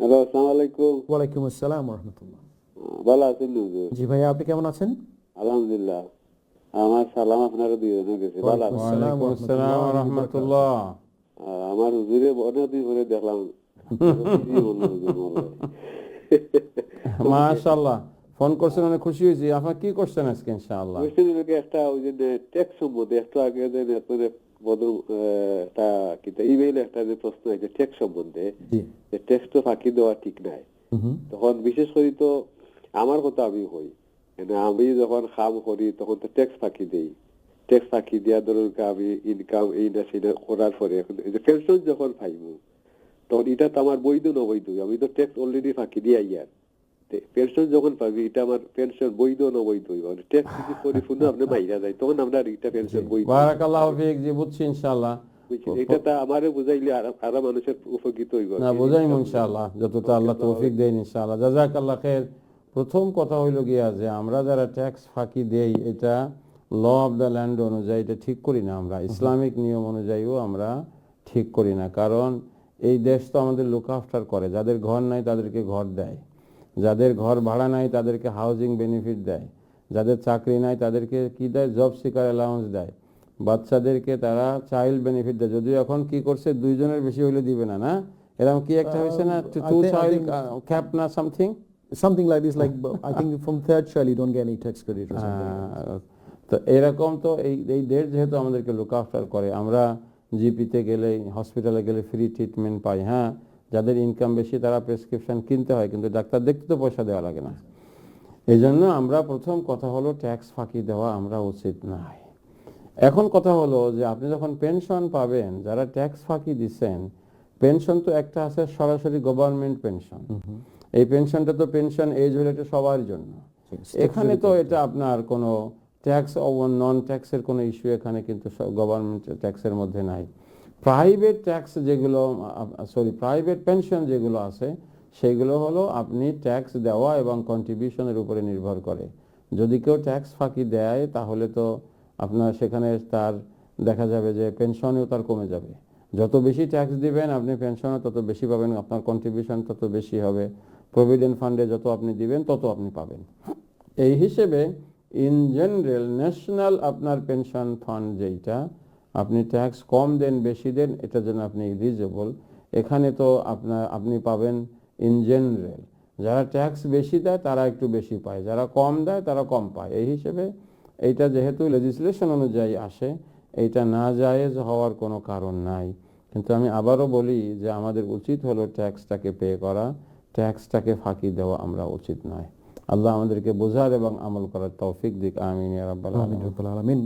Hello আসসালামু আলাইকুম। ওয়ালাইকুম আসসালাম রহমতুল্লাহ ভালো আছেন জি ভাইয়া আপনি কেমন আছেন? আলহামদুলিল্লাহ। আমার সালাম আপনারা গেছে ভালো আছেন? আসসালাম রহমতুল্লাহ আমার হুজুরে অনেকদিন দেখলাম। মাশাআল্লাহ। ফোন করছেন অনেক খুশি হয়েছি। আপনার কি করছেন আজকে ইনশাআল্লাহ? একটা ওই যে ট্যাক্স সম্বন্ধে একটু আগে বদল আহ, একটা কিতা ইমেইলে একটা যে প্রশ্ন ট্যাক্স সম্বন্ধে যে তো ফাঁকি দেওয়া ঠিক নাই। তখন বিশেষ করে তো আমার কথা আমি হই। মানে আমি যখন কাম করি তখন তো ট্যাক্স ফাঁকি দেই। ট্যাক্স ফাঁকি দিয়া ধরুন আমি ইনকাম এই না সেটা করার পরে পেনশন যখন পাইব তখন এটা তো আমার বৈধ না বৈধ আমি তো ট্যাক্স অলরেডি ফাঁকি দিয়ে ইয়ার পেনশন যখন পাবি এটা আমার পেনশন বৈধ না মানে ট্যাক্স যদি পরিপূর্ণ আপনি যায় তখন আমরা এটা পেনশন বৈধ। বারাকাল্লাহ ফিক জি বুঝছি ইনশাআল্লাহ। এটা তো আমারে বুঝাইলে আর মানুষের উপকৃত হইব। না বোঝাই ইনশাআল্লাহ যতটা আল্লাহ তৌফিক দেন ইনশাআল্লাহ। জাজাকাল্লাহ খের প্রথম কথা হইল গিয়া যে আমরা যারা ট্যাক্স ফাঁকি দেই এটা ল অফ দ্য ল্যান্ড অনুযায়ী এটা ঠিক করি না আমরা। ইসলামিক নিয়ম অনুযায়ীও আমরা ঠিক করি না। কারণ এই দেশ তো আমাদের লুক আফটার করে। যাদের ঘর নাই তাদেরকে ঘর দেয়। যাদের ঘর ভাড়া নাই তাদেরকে হাউজিং বেনিফিট দেয়। যাদের চাকরি নাই তাদেরকে কি দেয়? জব সিকার অ্যালাউন্স দেয়। বাচ্চাদেরকে তারা চাইল্ড বেনিফিট দেয়। যদিও এখন কি করছে? দুইজনের বেশি হইলে দিবে না না? এরকম কি একটা হয়েছে না? Um, টু চাইল্ড ক্যাপ না something something like this like i think from third child you don't get any tax credit or something তো এরকম তো এই এই দেশ যেহেতু আমাদেরকে লুক আফটার করে আমরা জিপিতে গেলে হসপিটালে গেলে ফ্রি ট্রিটমেন্ট পাই হ্যাঁ? যাদের ইনকাম বেশি তারা প্রেসক্রিপশন কিনতে হয় কিন্তু ডাক্তার দেখতে তো পয়সা দেওয়া লাগে না। এই জন্য আমরা প্রথম কথা হলো ট্যাক্স ফাঁকি দেওয়া আমরা উচিত নাই। এখন কথা হলো যে আপনি যখন পেনশন পাবেন যারা ট্যাক্স ফাঁকি দিচ্ছেন পেনশন তো একটা আছে সরাসরি গভর্নমেন্ট পেনশন এই পেনশনটা তো পেনশন এজ হলে এটা সবার জন্য। এখানে তো এটা আপনার কোনো ট্যাক্স নন ট্যাক্সের কোনো ইস্যু এখানে কিন্তু গভর্নমেন্ট ট্যাক্সের মধ্যে নাই। প্রাইভেট ট্যাক্স যেগুলো সরি প্রাইভেট পেনশন যেগুলো আছে, সেগুলো হলো আপনি ট্যাক্স দেওয়া এবং কন্ট্রিবিউশনের উপরে নির্ভর করে। যদি কেউ ট্যাক্স ফাঁকি দেয়, তাহলে তো আপনার সেখানে তার দেখা যাবে যে পেনশনেও তার কমে যাবে। যত বেশি ট্যাক্স দিবেন আপনি পেনশনে তত বেশি পাবেন, আপনার কন্ট্রিবিউশন তত বেশি হবে। প্রভিডেন্ট ফান্ডে যত আপনি দিবেন, তত আপনি পাবেন। এই হিসেবে ইন জেনারেল ন্যাশনাল আপনার পেনশন ফান্ড যেইটা আপনি ট্যাক্স কম দেন, বেশি দেন এটার জন্য আপনি ইলিজিবল এখানে তো আপনার আপনি পাবেন ইন জেনারেল যারা ট্যাক্স বেশি দেয়, তারা একটু বেশি পায়। যারা কম দেয়, তারা কম পায়। এই হিসেবে এইটা যেহেতু লেজিসলেশন অনুযায়ী আসে, এইটা না জায়েজ হওয়ার কোনো কারণ নাই। কিন্তু আমি আবারও বলি যে আমাদের উচিত হলো ট্যাক্সটাকে পে করা। ট্যাক্সটাকে ফাঁকি দেওয়া আমরা উচিত নয়। আল্লাহ আমাদেরকে বোঝার এবং আমল করার তৌফিক দিক। আমিন আলামিন.